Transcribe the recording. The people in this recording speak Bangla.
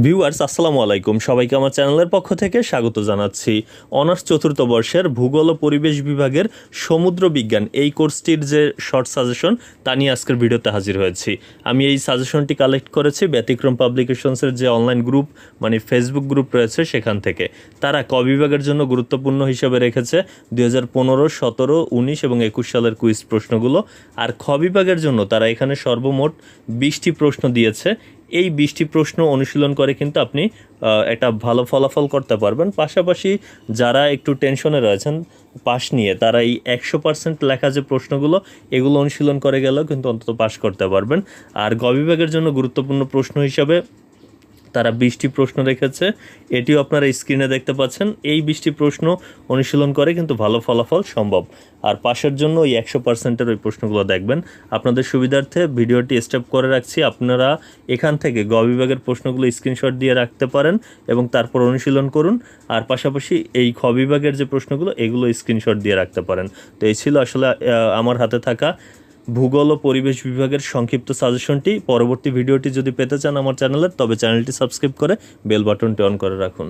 ভিউয়ার্স আসসালামু আলাইকুম। সবাইকে আমার চ্যানেলের পক্ষ থেকে স্বাগত জানাচ্ছি। অনার্স চতুর্থ বর্ষের ভূগোল ও পরিবেশ বিভাগের সমুদ্র বিজ্ঞান এই কোর্সটির যে শর্ট সাজেশন তা নিয়ে আজকের ভিডিওতে হাজির হয়েছি। আমি এই সাজেশনটি কালেক্ট করেছি ব্যতিক্রম পাবলিকেশনসের যে অনলাইন গ্রুপ মানে ফেসবুক গ্রুপ রয়েছে সেখান থেকে। তারা ক বিভাগের জন্য গুরুত্বপূর্ণ হিসেবে রেখেছে দুই হাজার পনেরো, সতেরো, উনিশ এবং একুশ সালের কুইজ প্রশ্নগুলো। আর খ বিভাগের জন্য তারা এখানে সর্বমোট বিশটি প্রশ্ন দিয়েছে। এই বিশটি প্রশ্ন অনুশীলন করে কিন্তু আপনি একটা ভালো ফলাফল করতে পারবেন। পাশাপাশি যারা একটু টেনশনে রয়েছেন, পাশ নিয়ে, তারা এই একশো পার্সেন্ট লেখা যে প্রশ্নগুলো, এগুলো অনুশীলন করে গেলেও কিন্তু অন্তত পাশ করতে পারবেন। আর গবিভাগের বিভাগের জন্য গুরুত্বপূর্ণ প্রশ্ন হিসাবে তারা বিশটি প্রশ্ন রেখেছে। এটিও আপনারা স্ক্রিনে দেখতে পাচ্ছেন। এই বিশটি প্রশ্ন অনুশীলন করে কিন্তু ভালো ফলাফল সম্ভব। আর পাশের জন্য ওই একশো পার্সেন্টের ওই প্রশ্নগুলো দেখবেন। আপনাদের সুবিধার্থে ভিডিওটি স্টেপ করে রাখছি। আপনারা এখান থেকে গ বিভাগের প্রশ্নগুলো স্ক্রিনশট দিয়ে রাখতে পারেন এবং তারপর অনুশীলন করুন। আর পাশাপাশি এই খ বিভাগের যে প্রশ্নগুলো, এগুলো স্ক্রিনশট দিয়ে রাখতে পারেন। তো এই ছিল আসলে আমার হাতে থাকা ভূগোল ও পরিবেশ বিভাগের সংক্ষিপ্ত সাজেশনটি। পরবর্তী ভিডিওটি যদি পেতে চান আমার চ্যানেলের, তবে চ্যানেলটি সাবস্ক্রাইব করে বেল বাটনটি অন করে রাখুন।